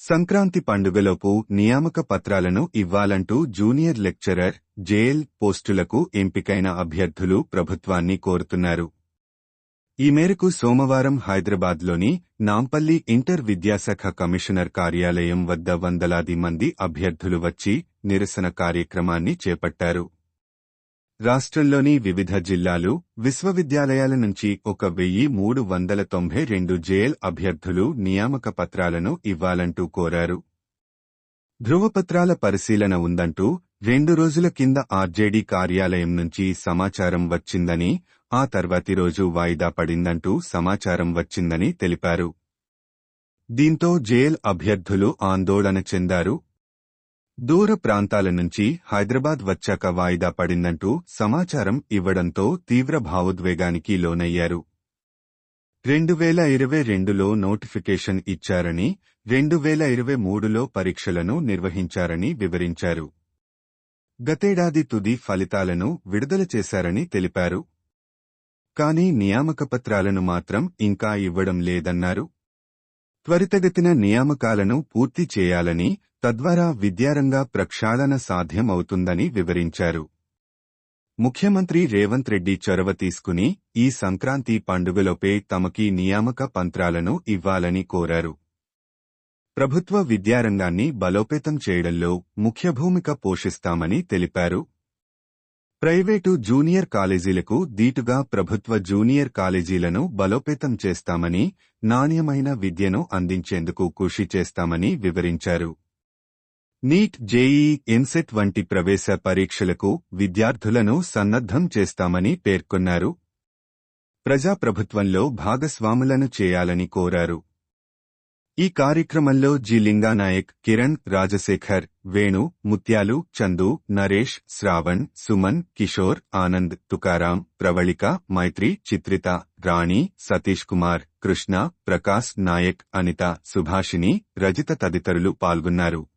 సంక్రాంతి పండుగలోపు నియామక పత్రాలను ఇవ్వాలంటూ junior lecturer JL పోస్టులకు ఎంపికైన అభ్యర్థులు ప్రభుత్వాన్ని కోరుతున్నారు. ఈ మేరకు సోమవారం హైదరాబాద్లోని నాంపల్లి ఇంటర్ విద్యాశాఖ కమిషనర్ కార్యాలయం వద్ద వందలాది మంది అభ్యర్థులు వచ్చి నిరసన కార్యక్రమాన్ని చేపట్టారు. రాష్ట్రంలోని వివిధ జిల్లాలు విశ్వవిద్యాలయాల నుంచి ఒక వెయ్యి మూడు వందల తొంభై రెండు జేఎల్ అభ్యర్థులు నియామక పత్రాలను ఇవ్వాలంటూ కోరారు. ధృవపత్రాల పరిశీలన ఉందంటూ రెండు రోజుల కింద ఆర్జేడీ కార్యాలయం నుంచి సమాచారం వచ్చిందని ఆ తర్వాతి రోజు వాయిదా పడిందంటూ సమాచారం వచ్చిందని తెలిపారు. దీంతో జేఎల్ అభ్యర్థులు ఆందోళన చెందారు. దూర ప్రాంతాల నుంచి హైదరాబాద్ వచ్చాక వాయిదా పడిందంటూ సమాచారం ఇవ్వడంతో తీవ్ర భావోద్వేగానికి లోనయ్యారు. రెండు వేల ఇరవై రెండులో నోటిఫికేషన్ ఇచ్చారని రెండు వేల ఇరవై మూడులో పరీక్షలను నిర్వహించారని వివరించారు. గతేడాది తుది ఫలితాలను విడుదల చేశారని తెలిపారు. కానీ నియామక పత్రాలను మాత్రం ఇంకా ఇవ్వడం లేదన్నారు. త్వరితగతిన నియామకాలను పూర్తి చేయాలని తద్వారా విద్యారంగ ప్రక్షాళన సాధ్యమవుతుందని వివరించారు. ముఖ్యమంత్రి రేవంత్ రెడ్డి చొరవ తీసుకుని ఈ సంక్రాంతి పండుగలోపే తమకి నియామక పంత్రాలను ఇవ్వాలని కోరారు. ప్రభుత్వ విద్యారంగాన్ని బలోపేతం చేయడంలో ముఖ్య భూమిక పోషిస్తామని తెలిపారు. ప్రైవేటు జూనియర్ కాలేజీలకు దీటుగా ప్రభుత్వ జూనియర్ కాలేజీలను బలోపేతం చేస్తామని నాణ్యమైన విద్యను అందించేందుకు కృషి చేస్తామని వివరించారు. నీట్ జేఈ ఎన్సెట్ వంటి ప్రవేశ పరీక్షలకు విద్యార్థులను సన్నద్ధం చేస్తామని పేర్కొన్నారు. ప్రజాప్రభుత్వంలో భాగస్వాములను చేయాలని కోరారు. ఈ కార్యక్రమంలో జి. లింగానాయక్ కిరణ్ రాజశేఖర్ వేణు ముత్యాలు చందు నరేష్ శ్రావణ్ సుమన్ కిషోర్ ఆనంద్ తుకారాం ప్రవళిక మైత్రి చిత్రిత రాణి సతీష్ కుమార్ కృష్ణ ప్రకాశ్ నాయక్ అనిత సుభాషిణి రజిత తదితరులు పాల్గొన్నారు.